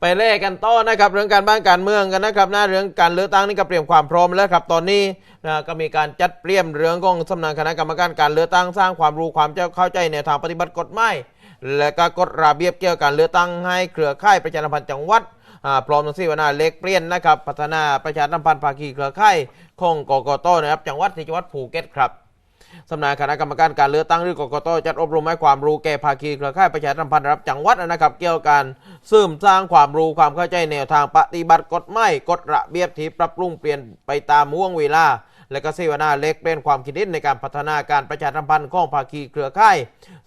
ไปเล่กันต่อนะครับเรื่องการบ้านการเมืองกันนะครับหน้าเรื่องการเลือกตั้งนี่ก็เตรียมความพร้อมแล้วครับตอนนี้นะก็มีการจัดเตรียมเรื่องของสำนักคณะกรรมการการเลือกตั้งสร้างความรู้ความเข้าใจในทางปฏิบัติกฎหมายและก็กฎระเบียบเกี่ยวกับการเลือกตั้งให้เครือข่ายประชาสัมพันธ์จังหวัดพร้อมทั้งสิ้นวนาเล็กเปลี่ยนนะครับพัฒนาประชาสัมพันธ์ภาคีเครือข่ายของกกตนะครับจังหวัดที่จังหวัดภูเก็ตครับ สำนักคณะกรรมการการเลือกตั้งหรือกกตจัดอบรมให้ความรู้แก่ภาคีเครือข่ายประชาสัมพันธ์รับจังหวัดนะครับ เกี่ยวกับการเสริมสร้างความรู้ความเข้าใจแนวทางปฏิบัติกฎหมายกฎระเบียบที่ปรับปรุงเปลี่ยนไปตามห่วงเวลา และก็เสวนาเล็กเป็นความคิดเห็นในการพัฒนาการประชาสัมพันธ์ของภาคีเครือข่าย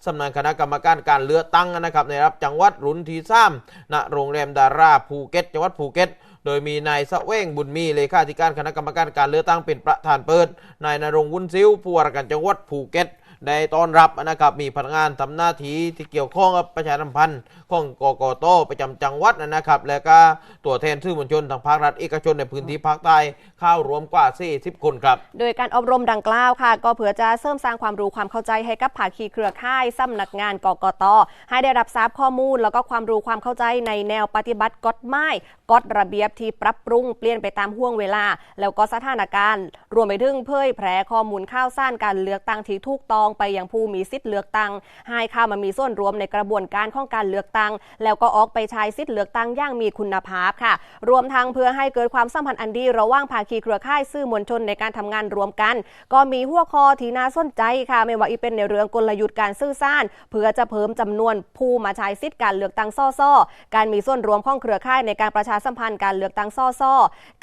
สำนักคณะกรรมการการเลือกตั้งนะครับในรับจังหวัดรุนทีซ้ำณโรงแรมดาราภูเก็ตจังหวัดภูเก็ตโดยมีนายสะเว้งบุญมีเลขาธิการคณะกรรมการการเลือกตั้งเป็นประธานเปิด นายนรงค์วุ้นซิ้วผู้ว่าราชการจังหวัดภูเก็ต ได้ต้อนรับนะครับมีพนักงานทำหน้าที่ที่เกี่ยวข้องกับประชาสัมพันธ์ของกกตประจำจังหวัดนะครับ และก็ตัวแทนสื่อมวลชนทางภาครัฐเอกชนในพื้นที่ภาคใต้เข้ารวมกว่า 40 คนครับ โดยการอบรมดังกล่าวค่ะ ก็เพื่อจะเสริมสร้างความรู้ความเข้าใจให้กับภาคีเครือข่ายสำนักงานกกตให้ได้รับทราบข้อมูล แล้วก็ความรู้ความเข้าใจในแนวปฏิบัติกฎหมายกฎระเบียบที่ปรับปรุงเปลี่ยนไปตามห่วงเวลา แล้วก็สถานการณ์ รวมไปถึงเผยแพร่ข้อมูลข่าวสารการเลือกตั้งที่ถูกต้องไปยังผู้มีสิทธิ์เลือกตั้งให้เข้ามามีส่วนรวมในกระบวนการของการเลือกตั้ง แล้วก็ออกไปใช้สิทธิ์เลือกตั้งอย่างมีคุณภาพค่ะ รวมทั้งเพื่อให้เกิดความสัมพันธ์อันดีระหว่างภาคีเครือข่ายสื่อมวลชนในการทำงานรวมกัน ก็มีหัวข้อที่น่าสนใจค่ะ ไม่ว่าอีเป็นในเรื่องกลยุทธ์การสื่อสารเพื่อจะเพิ่มจำนวนผู้มาใช้สิทธิ์การเลือกตั้งซ่อซ่อการมีส่วนรวมของเครือข่ายในการประชาสัมพันธ์การเลือกตั้งซ่อซ่อ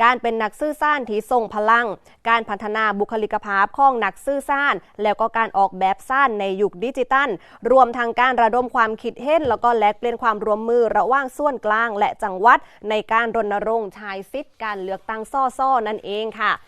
การเป็นนักสื่อสารที่ทรงพลัง การพัฒนาบุคลิกภาพของนักสื่อสารแล้วก็การออกแบบสั้นในยุคดิจิตัล รวมทางการระดมความคิดเห็น แล้วก็แลกเปลี่ยนความร่วมมือระหว่างส่วนกลางและจังหวัด ในการรณรงค์ชายสิทธิ์การเลือกตั้งซ่อซ่อนั่นเองค่ะ